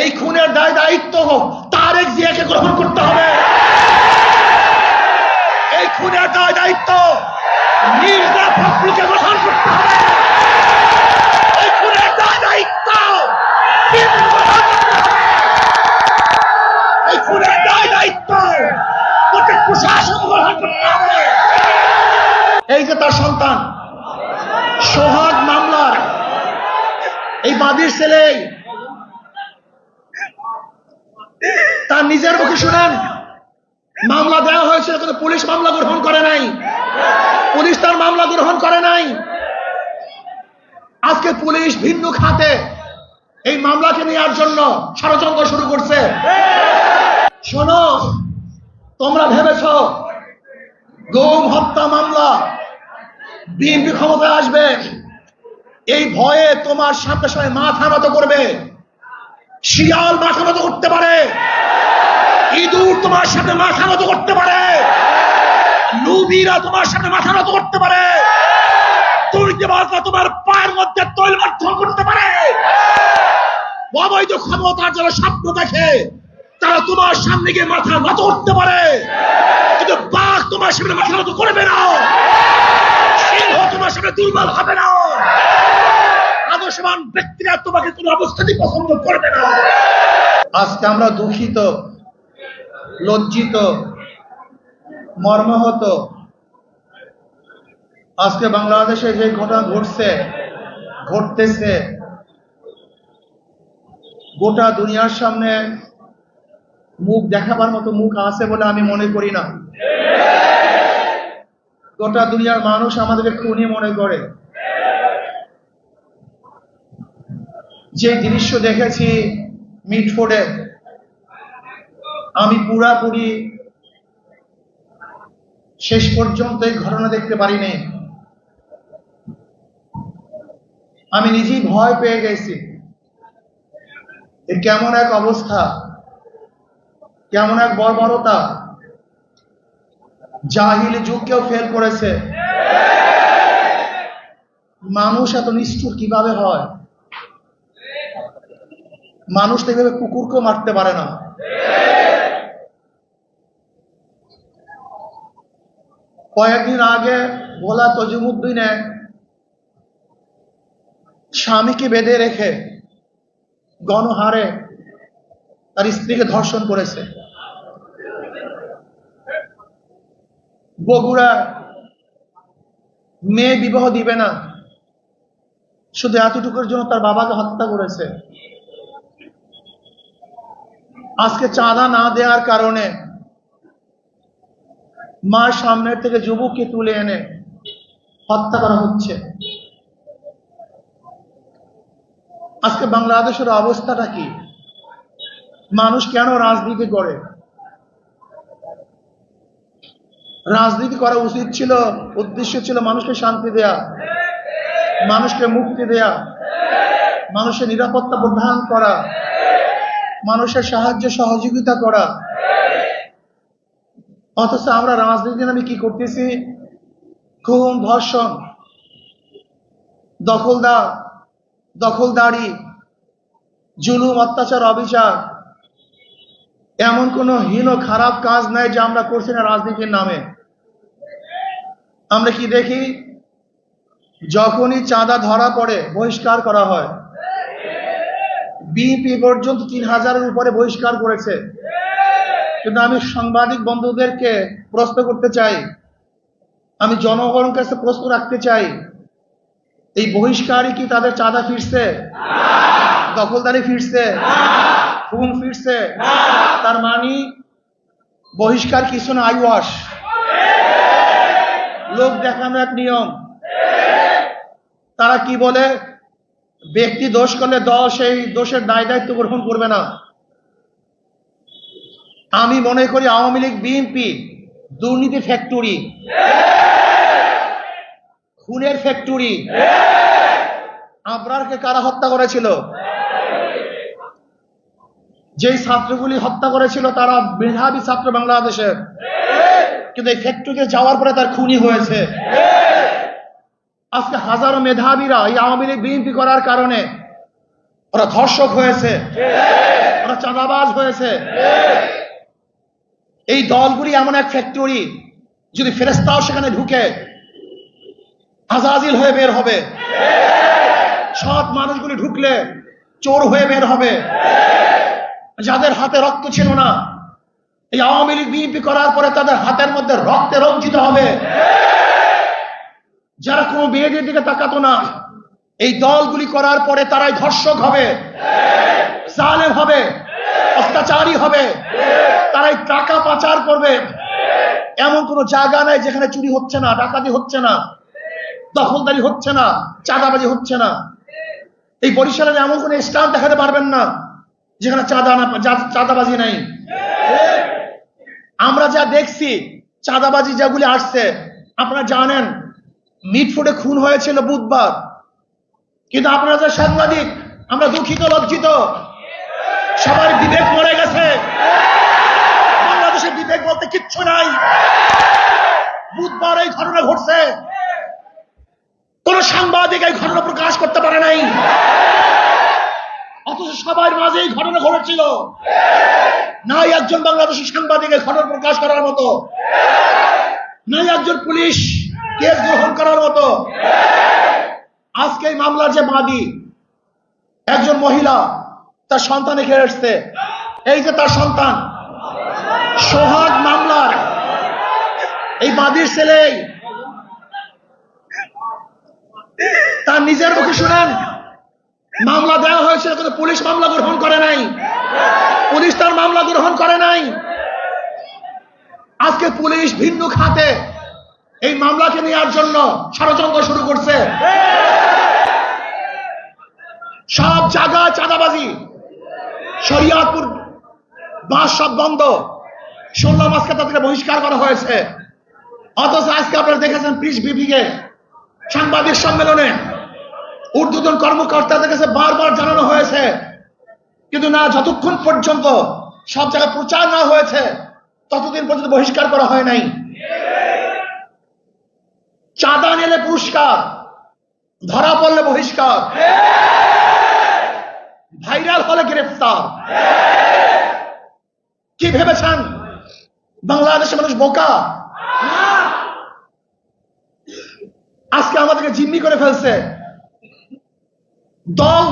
এই খুনের দায় দায়িত্ব তারেক জিয়াকে গ্রহণ করতে হবে। এই খুনের দায় দায়িত্ব মির্জা ফখরুলকে গ্রহণ করতে হবে। এই খুনের দায় দায়িত্ব। এই খুনের দায় দায়িত্ব গ্রহণ এই যে তার সন্তান, সোহাগ মামলার, এই বাদীর ছেলে তার নিজের মুখে শুনেন। মামলা দেওয়া হয়েছিল কিন্তু পুলিশ মামলা গ্রহণ করে নাই। পুলিশ তার মামলা গ্রহণ করে নাই। আজকে পুলিশ ভিন্ন খাতে এই মামলাকে নেওয়ার জন্য ষড়যন্ত্র শুরু করছে। শোনো, তোমরা ভেবেছ গৌম হত্যা মামলা বিএনপি ক্ষমতায় আসবে। এই ভয়ে তোমার সামনে সময় মাথা নত করবে। শিয়াল মাথা নত করতে পারে। ইঁদুর তোমার সাথে মাথা নত করতে পারে। লুবিরা তোমার সাথে মাথা নত করতে পারে। তোমার পায়ের মধ্যে তৈল বর্ধন করতে পারে। অবৈধ ক্ষমতার যারা স্বপ্ন দেখে, তারা তোমার সামনে গিয়ে মাথা নত করতে পারে। কিন্তু বাঘ তোমার সামনে মাথা নত করবে না। সিংহ তোমার সামনে দুর্বল হবে না। আদর্শবান ব্যক্তিরা তোমাকে কোনো অবস্থাতেই পছন্দ করবে না। আজকে আমরা দুঃখিত, লজ্জিত, মর্মাহত। আজকে বাংলাদেশে যে ঘটনা ঘটছে, ঘটতেছে, গোটা দুনিয়ার সামনে মুখ দেখাবার মতো মুখ আছে বলে আমি মনে করি না। গোটা দুনিয়ার মানুষ আমাদেরকে খুনি মনে করে। যে দৃশ্য দেখেছি মিটফোর্ডে, আমি পুরাপুরি শেষ পর্যন্ত এই ঘটনা দেখতে পারিনি। আমি নিজেই ভয় পেয়ে গেছি কেমন এক অবস্থা, কেমন এক বর্বরতা, জাহিলি যুগকেও ফেল করেছে। মানুষ এত নিষ্ঠুর কীভাবে হয়? মানুষ তো এইভাবে কুকুরকেও মারতে পারে না। কয়েকদিন আগে ভোলা তজিমুদ্দিনে স্বামীকে বেঁধে রেখে গণহারে তার স্ত্রীকে ধর্ষণ করেছে। বগুড়া মেয়ে বিবাহ দিবে না। শুধু এতটুকুর জন্য তার বাবাকে হত্যা করেছে। আজকে চাঁদা না দেওয়ার কারণে মার সামনের থেকে যুবককে তুলে এনে হত্যা করা হচ্ছে। আজকে বাংলাদেশের অবস্থাটা কি? মানুষ কেন রাজনীতি করে? রাজনীতি করা উচিত ছিল, উদ্দেশ্য ছিল মানুষকে শান্তি দেয়া, মানুষকে মুক্তি দেয়া, মানুষের নিরাপত্তা প্রদান করা। মানুষের সাহায্য সহযোগিতা করা। অথচ আমরা রাজনীতি নামে কি করতেছি? খুন ধর্ষণ, দখলদার, দখলদারি, জুলুম, অত্যাচার, অবিচার, এমন কোন হীন খারাপ কাজ নাই যে আমরা করছি না রাজনীতির নামে। আমরা কি দেখি? যখনই চাঁদা ধরা পড়ে, বহিষ্কার করা হয়। বিপি পর্যন্ত তিন হাজারের উপরে বহিষ্কার করেছে। কিন্তু আমি সাংবাদিক বন্ধুদেরকে প্রশ্ন করতে চাই, আমি জনগণের কাছে প্রশ্ন রাখতে চাই, এই বহিষ্কারই কি তাদের চাঁদা ফিরছে? দখলদারি ফিরছে? খুন ফিরছে? তার মানে বহিষ্কার কিছু না আইওয়াস লোক দেখানো এক নিয়ম। তারা কি বলে? ব্যক্তি দোষ করলে দল সেই দোষের দায় দায়িত্ব গ্রহণ করবে না। আমি মনে করি আওয়ামী লীগ, বিএনপি, দুর্নীতি ফ্যাক্টরি, খুনের ফ্যাক্টরি, আবরারকে কারা হত্যা করেছিল? যেই ছাত্রগুলি হত্যা করেছিল তারা মেধাবী ছাত্র বাংলাদেশের। কিন্তু এই ফ্যাক্টরিতে যাওয়ার পরে তার খুনি হয়েছে। আজকে হাজারো মেধাবীরা এই আওয়ামী লীগ বিএনপি করার কারণে ওরা ধর্ষক হয়েছে। তারা চাঁদাবাজ হয়েছে। এই দলগুলি এমন এক ফ্যাক্টরি, যদি ফেরেস্তাও সেখানে ঢুকে আজাজিল হয়ে বের হবে। সৎ মানুষগুলি ঢুকলে চোর হয়ে বের হবে। যাদের হাতে রক্ত ছিল না, এই আওয়ামী লীগ বিএনপি করার পরে তাদের হাতের মধ্যে রক্তে রঞ্জিত হবে। যারা কোনো মেয়েদের দিকে তাকাতো না, এই দলগুলি করার পরে তারাই ধর্ষক হবে, জালেম হবে, অত্যাচারী হবে, তারাই টাকা পাচার করবে। এমন কোনো জায়গা নাই যেখানে চুরি হচ্ছে না, ডাকাতি হচ্ছে না, দখলদারি হচ্ছে না, চাঁদাবাজি হচ্ছে না। এই বরিশালের এমন কোনো স্টান দেখাতে পারবেন না, যেখানে চাঁদা না চাঁদাবাজি নাই। আমরা যা দেখছি, চাঁদাবাজি যেগুলি আসছে, আপনারা জানেন মিটফুটে খুন হয়েছিল বুধবার। কিন্তু আপনারা যে সাংবাদিক, আমরা দুঃখিত, লজ্জিত। সবার বিবেক মরে গেছে। বাংলাদেশের বিবেক বলতে কিচ্ছু নাই। বুধবার এই ঘটনা ঘটছে। কোন সাংবাদিক এই ঘটনা প্রকাশ করতে পারে নাই। অথচ সবার মাঝে এই ঘটনা ঘটেছিল। নাই একজন বাংলাদেশের সাংবাদিকের ঘটনা প্রকাশ করার মতো। নাই একজন পুলিশ কেস গ্রহণ করার মতো। আজকে এই মামলার যে বাদী একজন মহিলা তার সন্তান এখানে এসছে। এই যে তার সন্তান, সোহাগ মামলার এই বাদীর ছেলে তার নিজের মুখে শুনেন, মামলা দেওয়া হয়েছিল কিন্তু পুলিশ মামলা গ্রহণ করে নাই। পুলিশ তার মামলা গ্রহণ করে নাই। আজকে পুলিশ ভিন্ন খাতে এই মামলাকে নেওয়ার জন্য ষড়যন্ত্র শুরু করছে। সব জায়গায় চাঁদাবাজি, শরিয়াতপুর বাস সব বন্ধ। ষোলো মাসকে তাদেরকে বহিষ্কার করা হয়েছে। অথচ আজকে আপনারা দেখেছেন পিস বিপিকে সাংবাদিক সম্মেলনে। ঊর্ধ্বতন কর্মকর্তাদের কাছে বারবার জানানো হয়েছে। কিন্তু না, যতক্ষণ পর্যন্ত সব জায়গায় প্রচার না হয়েছে, ততদিন পর্যন্ত বহিষ্কার করা হয় নাই। চাঁদা নিলে পুরস্কার, ধরা পড়লে বহিষ্কার। ভাইরাল হলে গ্রেফতার। কি ভেবেছেন? বাংলাদেশের মানুষ বোকা? আজকে আমাদেরকে জিম্মি করে ফেলছে। দল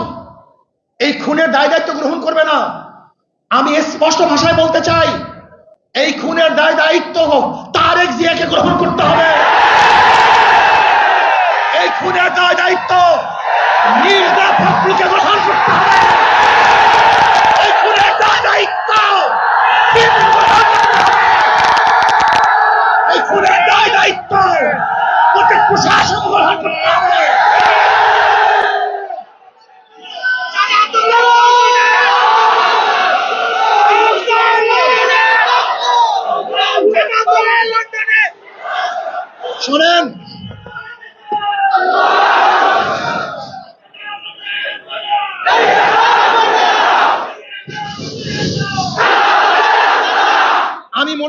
এই খুনের দায় দায়িত্ব গ্রহণ করবে না। আমি স্পষ্ট ভাষায় বলতে চাই, এই খুনের দায় দায়িত্ব তারেক জিয়াকে গ্রহণ করতে হবে। এই খুনের দায় দায়িত্ব। মির্জা ফখরুলকে গ্রহণ করতে হবে।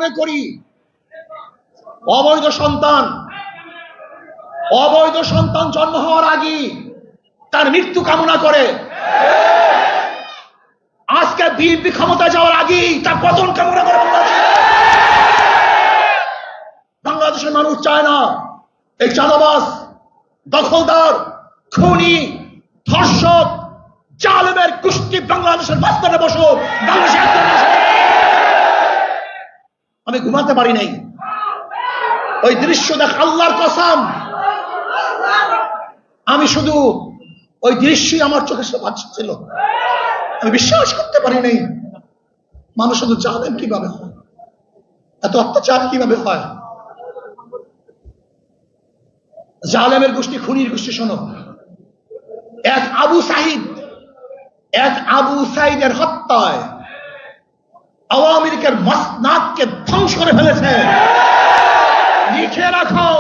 মনে করি, অবৈধ সন্তান অবৈধ সন্তান জন্ম হওয়ার আগে তার মৃত্যু কামনা করে আজকে বিএনপি ক্ষমতা যাওয়ার আগেই তার পতন কামনা করে বাংলাদেশের মানুষ চায় না, এই চাঁদাবাস দখলদার, খুনি, ধর্ষক, জালেমের কুষ্টি বাংলাদেশের বাস্তবে বসো বাংলাদেশে একদম বসো। আমি ঘুমাতে পারি নাই। ওই দৃশ্য দেখ, আল্লাহর কসম। আমি শুধু ওই দৃশ্যই আমার চোখে ছিল আমি বিশ্বাস করতে পারি নাই। মানুষ শুধু জানেন কীভাবে এত অত্যাচার কীভাবে হয়। জালেমের গোষ্ঠী, খুনির গোষ্ঠী, শোনো। এক আবু সাহিদ এক আবু সাইদের হত্যায় আওয়ামী লীগের মসনাদকে ধ্বংস করে ফেলেছে লিখে রাখো,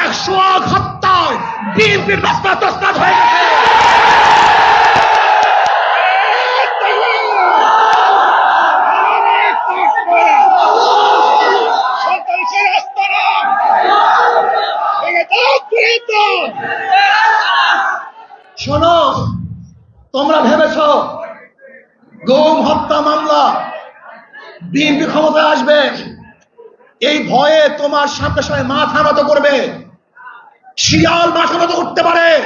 একশো হত্যায় বিএনপির রাস্তা হয়ে গেছে। শোনো, তোমরা ভেবেছ গুম হত্যা মামলা। বিএনপি ক্ষমতায় আসবে। এই ভয়ে তোমার সামনে সামনে মাথা নত করবে। শিয়াল মাথা নত করতে পারে।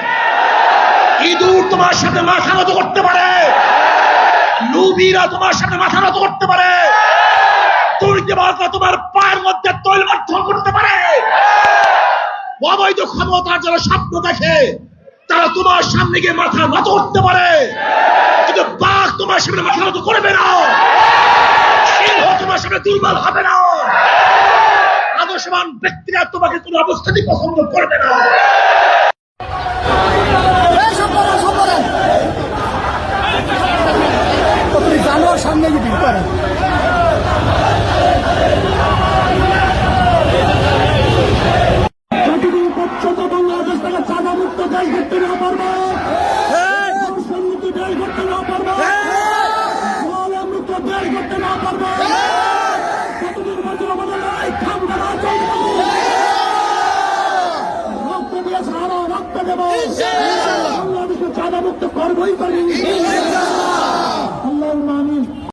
ইঁদুর তোমার সামনে মাথা নত করতে পারে। লুবিরা তোমার সামনে মাথা নত করতে পারে। দুর্নীতিবাজরা তোমার পায়ের মধ্যে তৈল করতে পারে। অবৈধ ক্ষমতার যারা স্বপ্ন দেখে তারা তোমার সামনে গিয়ে মাথা নত করতে পারে। কিন্তু বাঘ তোমার সামনে মাথা নত করবে না। সিংহ তোমার সামনে দুর্বল হবে না। আদর্শবান ব্যক্তিরা তোমাকে কোনো অবস্থাতেই পছন্দ করবে না এই সব করেন, সব করেন। আপনি জানোয়ার সামনে গিয়ে ভিড় করেন যতদিন পর্যন্ত বাংলাদেশ থেকে চাঁদা মুক্ত দেশ করতে না পারব। মুক্ত দেশ করতে না পারব। মুক্ত দেশ করতে না পারব। ততদিন পর্যন্ত আমাদের লড়াই থামবে না চলবে রক্ত দিয়েছে আরও রক্ত দেবো। বাংলাদেশকে চাঁদা মুক্ত করবোই করি।